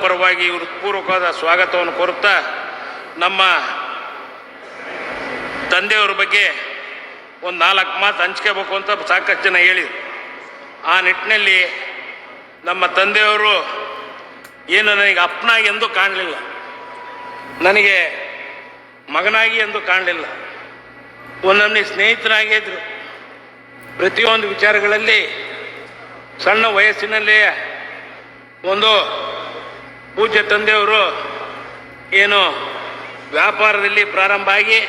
ಪರವಾಗಿ ಇವರು ಪೂರ್ವಕವಾದ ಸ್ವಾಗತವನ್ನು ಕೋರುತ್ತಾ ನಮ್ಮ ತಂದೆಯವ್ರ ಬಗ್ಗೆ ಒಂದು ನಾಲ್ಕು ಮಾತು ಹಂಚ್ಕೋಬೇಕು ಅಂತ ಸಾಕಷ್ಟು ಜನ ಹೇಳಿದರು. ಆ ನಿಟ್ಟಿನಲ್ಲಿ ನಮ್ಮ ತಂದೆಯವರು ಏನು ನನಗೆ ಅಪ್ಪನಾಗಿ ಎಂದು ಕಾಣಲಿಲ್ಲ. ನನಗೆ ಮಗನಾಗಿ ಎಂದು ಕಾಣಲಿಲ್ಲ. ಒಂದೊಮ್ಮೆ ಸ್ನೇಹಿತರಾಗೇ ಇದ್ರು. ಪ್ರತಿಯೊಂದು ವಿಚಾರಗಳಲ್ಲಿ ಸಣ್ಣ ವಯಸ್ಸಿನಲ್ಲೇ ಒಂದು ಪೂಜ್ಯ ತಂದೆಯವರು ಏನು ವ್ಯಾಪಾರದಲ್ಲಿ ಪ್ರಾರಂಭ ಆಗಿ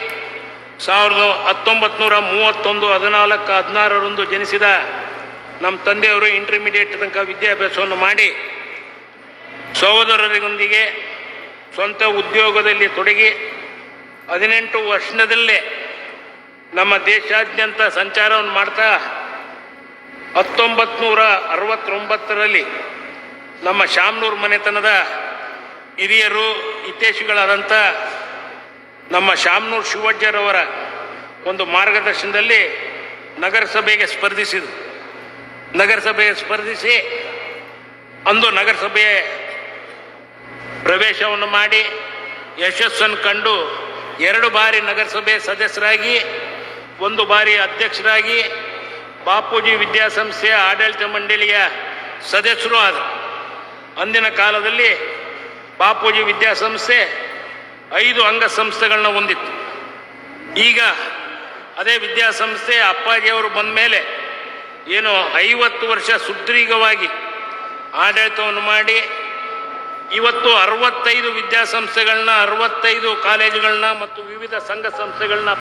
ಸಾವಿರದ ಹತ್ತೊಂಬತ್ತು ನೂರ ಮೂವತ್ತೊಂದು ಹದಿನಾಲ್ಕು ಹದಿನಾರರಂದು ಜನಿಸಿದ ನಮ್ಮ ತಂದೆಯವರು ಇಂಟರ್ಮೀಡಿಯೇಟ್ ತನಕ ವಿದ್ಯಾಭ್ಯಾಸವನ್ನು ಮಾಡಿ ಸಹೋದರರಿಗೊಂದಿಗೆ ಸ್ವಂತ ಉದ್ಯೋಗದಲ್ಲಿ ತೊಡಗಿ ಹದಿನೆಂಟು ವರ್ಷದಲ್ಲೇ ನಮ್ಮ ದೇಶಾದ್ಯಂತ ಸಂಚಾರವನ್ನು ಮಾಡ್ತಾ ಹತ್ತೊಂಬತ್ತು ನೂರ ಅರವತ್ತೊಂಬತ್ತರಲ್ಲಿ ನಮ್ಮ ಶಾಮ್ನೂರು ಮನೆತನದ ಹಿರಿಯರು ಹಿತೇಶಿಗಳಾದಂಥ ನಮ್ಮ ಶಾಮ್ನೂರು ಶಿವಜ್ಜರವರ ಒಂದು ಮಾರ್ಗದರ್ಶನದಲ್ಲಿ ನಗರಸಭೆಗೆ ಸ್ಪರ್ಧಿಸಿದರು. ನಗರಸಭೆಗೆ ಸ್ಪರ್ಧಿಸಿ ಅಂದು ನಗರಸಭೆಯ ಪ್ರವೇಶವನ್ನು ಮಾಡಿ ಯಶಸ್ಸನ್ನು ಕಂಡು ಎರಡು ಬಾರಿ ನಗರಸಭೆ ಸದಸ್ಯರಾಗಿ, ಒಂದು ಬಾರಿ ಅಧ್ಯಕ್ಷರಾಗಿ ಬಾಪೂಜಿ ವಿದ್ಯಾಸಂಸ್ಥೆಯ ಆಡಳಿತ ಮಂಡಳಿಯ ಸದಸ್ಯರು ಆದರು. ಅಂದಿನ ಕಾಲದಲ್ಲಿ ಬಾಪೂಜಿ ವಿದ್ಯಾಸಂಸ್ಥೆ ಐದು ಅಂಗಸಂಸ್ಥೆಗಳನ್ನ ಹೊಂದಿತ್ತು. ಈಗ ಅದೇ ವಿದ್ಯಾಸಂಸ್ಥೆ ಅಪ್ಪಾಜಿಯವರು ಬಂದ ಮೇಲೆ ಏನು ಐವತ್ತು ವರ್ಷ ಸುದೀರ್ಘವಾಗಿ ಆಡಳಿತವನ್ನು ಮಾಡಿ ಇವತ್ತು ಅರವತ್ತೈದು ವಿದ್ಯಾಸಂಸ್ಥೆಗಳನ್ನ, ಅರವತ್ತೈದು ಕಾಲೇಜುಗಳನ್ನ ಮತ್ತು ವಿವಿಧ ಸಂಘ ಸಂಸ್ಥೆಗಳನ್ನ